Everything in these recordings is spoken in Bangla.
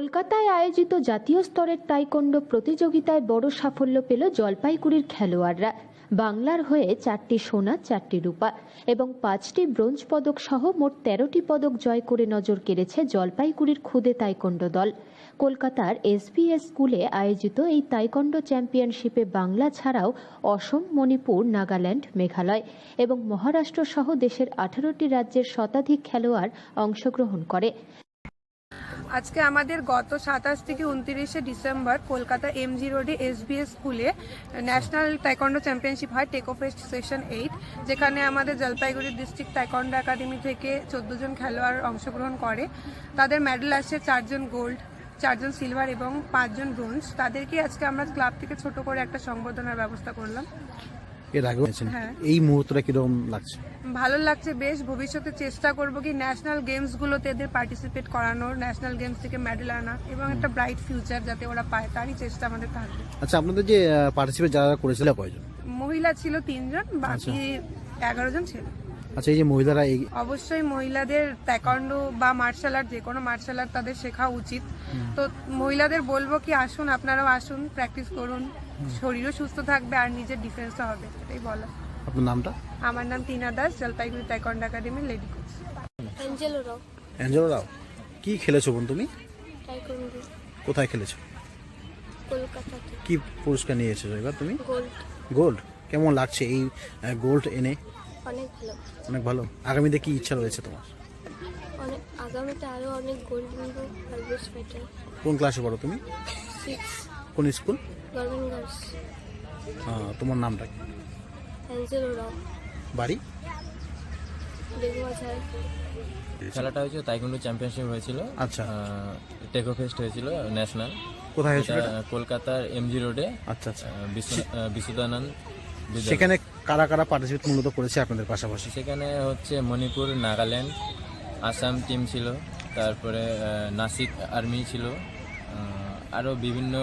কলকাতায় আয়োজিত জাতীয় স্তরের তাইকন্ডো প্রতিযোগিতায় বড় সাফল্য পেল জলপাইগুড়ির খেলোয়াড়রা। বাংলার হয়ে চারটি সোনা, চারটি রূপা এবং পাঁচটি ব্রোঞ্জ পদক সহ মোট তেরোটি পদক জয় করে নজর কেড়েছে জলপাইগুড়ির খুদে তাইকন্ডো দল। কলকাতার এসবিএস স্কুলে আয়োজিত এই তাইকন্ডো চ্যাম্পিয়নশিপে বাংলা ছাড়াও অসম, মণিপুর, নাগাল্যান্ড, মেঘালয় এবং মহারাষ্ট্র সহ দেশের আঠারোটি রাজ্যের শতাধিক খেলোয়াড় অংশগ্রহণ করে। আজকে আমাদের গত সাতাশ থেকে উনত্রিশে ডিসেম্বর কলকাতা এমজি রোডে এসবিএস স্কুলে ন্যাশনাল টাইকন্ডো চ্যাম্পিয়নশিপ হয় টেকো ফেস্ট সেশন এইট যেখানে আমাদের জলপাইগুড়ি ডিস্ট্রিক্ট টাইকন্ডো একাডেমি থেকে চোদ্দ জন খেলোয়াড় অংশগ্রহণ করে। তাদের মেডেল আসে চারজন গোল্ড চারজন সিলভার এবং পাঁচজন ব্রোঞ্জ তাদেরকে আজকে আমরা ক্লাব থেকে ছোট করে একটা সংবর্ধনার ব্যবস্থা করলাম। এর আগে হয়েছেন হ্যাঁ। এই মুহূর্তটা কীরকম লাগছে? ভালো লাগছে বেশ ভবিষ্যতে চেষ্টা করব কি ন্যাশনাল গেমসগুলোতে এদের পার্টিসিপেট করানোর ন্যাশনাল গেমস থেকে মেডেল আনা এবং একটা ব্রাইট ফিউচার যাতে ওরা পায় তারই চেষ্টা আমাদের থাকবে। আচ্ছা আপনাদের যে পার্টিসিপেট যারা করেছিল কয়জন? মহিলা ছিল তিনজন বাকি এগারো জন ছিল। আচ্ছা এই যে মহিলারা অবশ্যই মহিলাদের ট্যাকন্ডো বা মার্শাল আর্ট যে কোনো মার্শাল আর্ট তাদের শেখা উচিত। তো মহিলাদের বলব কি আসুন আপনারাও আসুন প্র্যাকটিস করুন। শরীরও সুস্থ থাকবে আর নিজের ডিফেন্সও হবে এটাই বলা। আপনার নামটা? আমার নাম টিনা দাস জলপাইগুড়ি টাইকন্ডো একাডেমির lady coach Angelo Rao. Angelo Rao কি খেলেছো বোন তুমি? টাইকন্ডু কোথায় খেলেছো? কলকাতাতে কি পুরস্কার নিয়ে এসেছ এবার তুমি? গোল্ড গোল্ড কেমন লাগছে এই গোল্ড এনে? অনেক ভালো। অনেক ভালো। আগামীতে কি ইচ্ছা রয়েছে তোমার? অনেক আগামীতে আরও অনেক গোল্ড নিবো আর কোন ক্লাসে পড়ো তুমি? কোন স্কুল গভর্নমেন্ট গার্লস তোমার নামটা কি? অ্যাঞ্জেলো বাড়ি? খেলাটা হয়েছে তাইকুন্ডু চ্যাম্পিয়নশিপ হয়েছিল। আচ্ছা। টেকো ফেস্ট হয়েছিল ন্যাশনাল কোথায় হয়েছিল কলকাতার এমজি রোডে আচ্ছা আচ্ছা। বিশ্বদানন্দ বিদ্যালয়। সেখানে কারা কারা পার্টিসিপেট মূলত করেছে আপনাদের পাশাপাশি? সেখানে হচ্ছে মণিপুর নাগাল্যান্ড আসাম টিম ছিল। তারপরে নাসিক আর্মি ছিল। আরও বিভিন্ন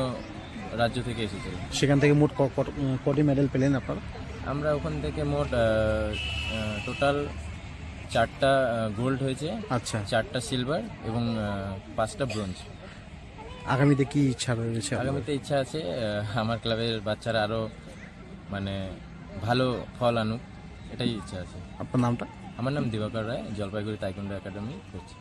রাজ্য থেকে এসেছিল সেখান থেকে মোট কটি মেডেল পেলেন আপনারা? আমরা ওখান থেকে মোট টোটাল চারটা গোল্ড হয়েছে আচ্ছা। চারটা সিলভার এবং পাঁচটা ব্রোঞ্জ আগামীতে কি ইচ্ছা রয়েছে আগামীতে ইচ্ছা আছে আমার ক্লাবের বাচ্চারা আরও মানে ভালো ফল আনুক এটাই ইচ্ছা আছে। আপনার নামটা? আমার নাম দিবাকর রায় জলপাইগুড়ি তাইকুন্ডা একাডেমি করছি